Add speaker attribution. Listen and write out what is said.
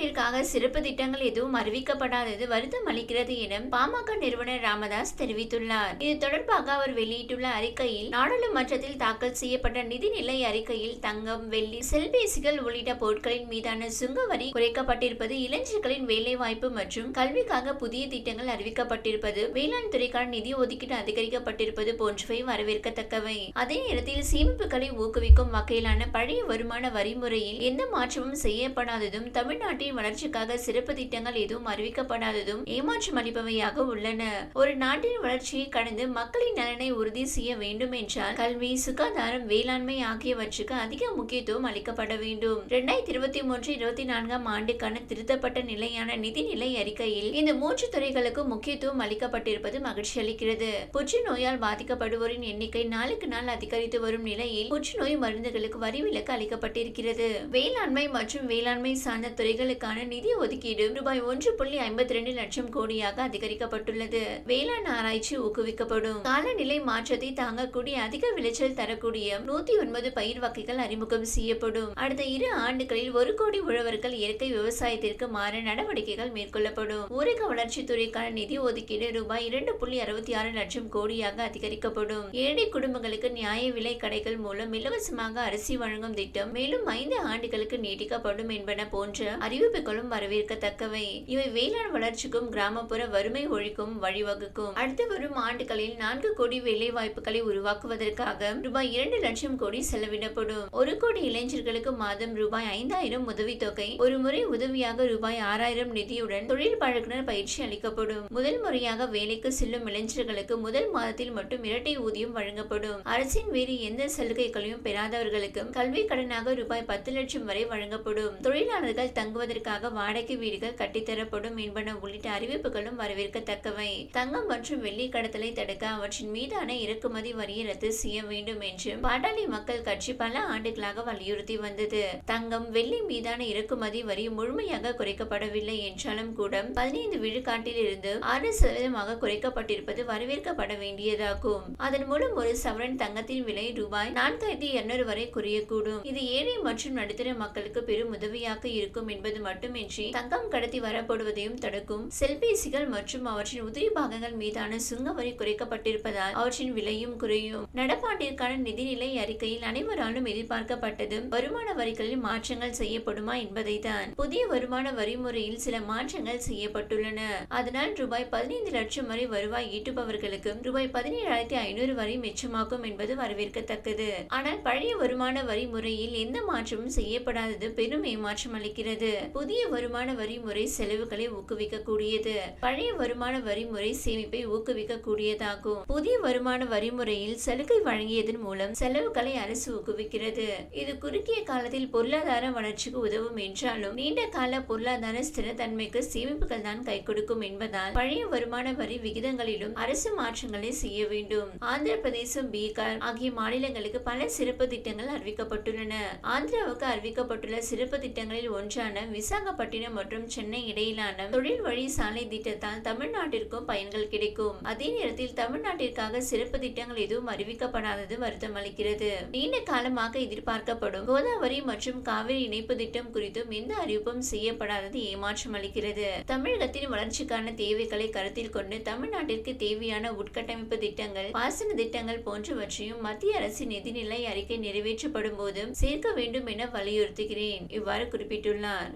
Speaker 1: தமிழ்நாட்டிற்காக சிறப்பு திட்டங்கள் எதுவும் அறிவிக்கப்படாதது வருத்தம் அளிக்கிறது என பாமக நிறுவனர் ராமதாஸ் தெரிவித்துள்ளார். இது தொடர்பாக அவர் வெளியிட்டுள்ள அறிக்கையில் நாடாளுமன்றத்தில் தாக்கல் செய்யப்பட்ட நிதிநிலை அறிக்கையில் தங்கம் வெள்ளி செல்பேசிகள் உள்ளிட்ட பொருட்களின் மீதான சுங்க வரி குறைக்கப்பட்டிருப்பது இளைஞர்களின் வேலைவாய்ப்பு மற்றும் கல்விக்காக புதிய திட்டங்கள் அறிவிக்கப்பட்டிருப்பது வேளாண் துறைக்கான நிதி ஒதுக்கீடு அதிகரிக்கப்பட்டிருப்பது போன்றவை வரவேற்கத்தக்கவை. அதே நேரத்தில் சேமிப்புகளை ஊக்குவிக்கும் வகையிலான பழைய வருமான வரிமுறையில் எந்த மாற்றமும் செய்யப்படாததும் தமிழ்நாட்டில் தமிழ்நாட்டின் வளர்ச்சிக்காக சிறப்பு திட்டங்கள் எதுவும் அறிவிக்கப்படாததும் ஏமாற்றம் அளிப்பவையாக உள்ளன. ஒரு நாட்டின் வளர்ச்சியை கடந்து மக்களின் நலனை உறுதி செய்ய வேண்டும் என்றால் கல்வி சுகாதாரம் வேளாண்மை ஆகியவற்றுக்கு அதிக முக்கியத்துவம் அளிக்கப்பட வேண்டும். இரண்டாயிரத்தி இருபத்தி மூன்று இருபத்தி நான்காம் ஆண்டுக்கான திருத்தப்பட்ட நிலையான நிதிநிலை அறிக்கையில் இந்த மூன்று துறைகளுக்கும் முக்கியத்துவம் அளிக்கப்பட்டிருப்பது மகிழ்ச்சி அளிக்கிறது. புற்றுநோயால் பாதிக்கப்படுவோரின் எண்ணிக்கை நாளுக்கு நாள் அதிகரித்து வரும் நிலையில் புற்றுநோய் மருந்துகளுக்கு வரி விலக்கு அளிக்கப்பட்டிருக்கிறது. வேளாண்மை மற்றும் வேளாண்மை சார்ந்த துறைகளுக்கு துறைகளுக்கான நிதி ஒதுக்கீடு ரூபாய் ஒன்று புள்ளி ஐம்பத்தி ரெண்டு லட்சம் கோடியாக அதிகரிக்கப்பட்டுள்ளது. வேளாண் ஆராய்ச்சி ஊக்குவிக்கப்படும். காலநிலை மாற்றத்தை தாங்கக்கூடிய அதிக விளைச்சல் தரக்கூடிய நூத்தி ஒன்பது பயிர் வகைகள் அறிமுகம் செய்யப்படும். அடுத்த இரு ஆண்டுகளில் ஒரு கோடி உழவர்கள் இயற்கை விவசாயத்திற்கு மாற நடவடிக்கைகள் மேற்கொள்ளப்படும். ஊரக வளர்ச்சித்துறைக்கான நிதி ஒதுக்கீடு ரூபாய் இரண்டு புள்ளி அறுபத்தி ஆறு லட்சம் கோடியாக அதிகரிக்கப்படும். ஏழை குடும்பங்களுக்கு நியாய விலை கடைகள் மூலம் இலவசமாக அரிசி வழங்கும் திட்டம் மேலும் ஐந்து ஆண்டுகளுக்கு நீட்டிக்கப்படும் என்பன போன்ற அறிவு அறிவிப்புகளும் வரவேற்கத்தக்கவை. இவை வேளாண் வளர்ச்சிக்கும் கிராமப்புற வறுமை ஒழிக்கும் வழிவகுக்கும். அடுத்து வரும் ஆண்டுகளில் நான்கு கோடி வேலை வாய்ப்புகளை உருவாக்குவதற்காக ரூபாய் இரண்டு லட்சம் கோடி செலவிடப்படும். ஒரு கோடி இளைஞர்களுக்கு மாதம் ரூபாய் ஐந்தாயிரம் உதவித்தொகை ஒரு முறை உதவியாக ரூபாய் ஆறாயிரம் நிதியுடன் தொழில் பழகுனர் பயிற்சி அளிக்கப்படும். முதல் முறையாக வேலைக்கு செல்லும் இளைஞர்களுக்கு முதல் மாதத்தில் மட்டும் இரட்டை ஊதியம் வழங்கப்படும். அரசின் வேறு எந்த சலுகைகளையும் பெறாதவர்களுக்கும் கல்வி கடனாக ரூபாய் பத்து லட்சம் வரை வழங்கப்படும். தொழிலாளர்கள் தங்குவதற்கு தங்குவதற்காக வாடகை வீடுகள் கட்டித்தரப்படும் என்பன உள்ளிட்ட அறிவிப்புகளும் வரவேற்கத்தக்கவை. தங்கம் மற்றும் வெள்ளி கடத்தலை தடுக்க அவற்றின் மீதான இறக்குமதி வரியை ரத்து செய்ய வேண்டும் என்று பாட்டாளி மக்கள் கட்சி பல ஆண்டுகளாக வலியுறுத்தி வந்தது. தங்கம் வெள்ளி மீதான இறக்குமதி வரி முழுமையாக குறைக்கப்படவில்லை என்றாலும் கூட பதினைந்து விழுக்காட்டில் இருந்து ஆறு சதவீதமாக குறைக்கப்பட்டிருப்பது வரவேற்கப்பட வேண்டியதாகும். அதன் மூலம் ஒரு சவரன் தங்கத்தின் விலை ரூபாய் நான்காயிரத்தி இருநூறு வரை குறையக்கூடும். இது ஏழை மற்றும் நடுத்தர மக்களுக்கு பெரும் உதவியாக இருக்கும் என்பது மட்டுமின்றி தங்கம் கடத்தி வரப்படுவதையும் தடுக்கும். செல்பேசிகள் மற்றும் அவற்றின் உதிரி பாகங்கள் மீதான சுங்க வரி குறைக்கப்பட்டிருப்பதால் அவற்றின் விலையும் குறையும். நடப்பாண்டிற்கான நிதிநிலை அறிக்கையில் அனைவராலும் எதிர்பார்க்கப்பட்டது வருமான வரிகளில் மாற்றங்கள் செய்யப்படுமா என்பதை தான் புதிய வருமான வரி முறையில் சில மாற்றங்கள் செய்யப்பட்டுள்ளன. அதனால் ரூபாய் பதினைந்து லட்சம் வரை வருவாய் ஈட்டுபவர்களுக்கு ரூபாய் பதினேழாயிரத்தி ஐநூறு வரை மிச்சமாகும் என்பது வரவேற்கத்தக்கது. ஆனால் பழைய வருமான வரி முறையில் எந்த மாற்றமும் செய்யப்படாதது பெரும் ஏமாற்றம் அளிக்கிறது. புதிய வருமான வரி முறை செலவுகளை ஊக்குவிக்கக்கூடியது. பழைய வருமான வரி முறை சேமிப்பை ஊக்குவிக்கக்கூடியதாகும். புதிய வருமான வரி முறையில் சலுகை வழங்கியதன் மூலம் செலவுகளை அரசு ஊக்குவிக்கிறது. இது குறுகிய காலத்தில் பொருளாதார வளர்ச்சிக்கு உதவும் என்றாலும் நீண்ட கால பொருளாதார ஸ்திரத்தன்மைக்கு சேமிப்புகள் தான் கை கொடுக்கும் என்பதால் பழைய வருமான வரி விகிதங்களிலும் அரசு மாற்றங்களை செய்ய வேண்டும். ஆந்திர பிரதேசம் பீகார் ஆகிய மாநிலங்களுக்கு பல சிறப்பு திட்டங்கள் அறிவிக்கப்பட்டுள்ளன. ஆந்திராவுக்கு அறிவிக்கப்பட்டுள்ள சிறப்பு திட்டங்களில் ஒன்றான விசாகப்பட்டினம் மற்றும் சென்னை இடையிலான தொழில் வழி சாலை திட்டத்தால் தமிழ்நாட்டிற்கும் பயன்கள் கிடைக்கும். அதே நேரத்தில் தமிழ்நாட்டிற்காக சிறப்பு திட்டங்கள் எதுவும் அறிவிக்கப்படாதது வருத்தம் அளிக்கிறது. நீண்ட காலமாக எதிர்பார்க்கப்படும் கோதாவரி மற்றும் காவிரி இணைப்பு திட்டம் குறித்தும் எந்த அறிவிப்பும் செய்யப்படாதது ஏமாற்றம் அளிக்கிறது. தமிழகத்தின் வளர்ச்சிக்கான தேவைகளை கருத்தில் கொண்டு தமிழ்நாட்டிற்கு தேவையான உட்கட்டமைப்பு திட்டங்கள் பாசன திட்டங்கள் போன்றவற்றையும் மத்திய அரசின் நிதிநிலை அறிக்கை நிறைவேற்றப்படும் போதும் சேர்க்க வேண்டும் என வலியுறுத்துகிறேன். இவ்வாறு குறிப்பிட்டுள்ளார்.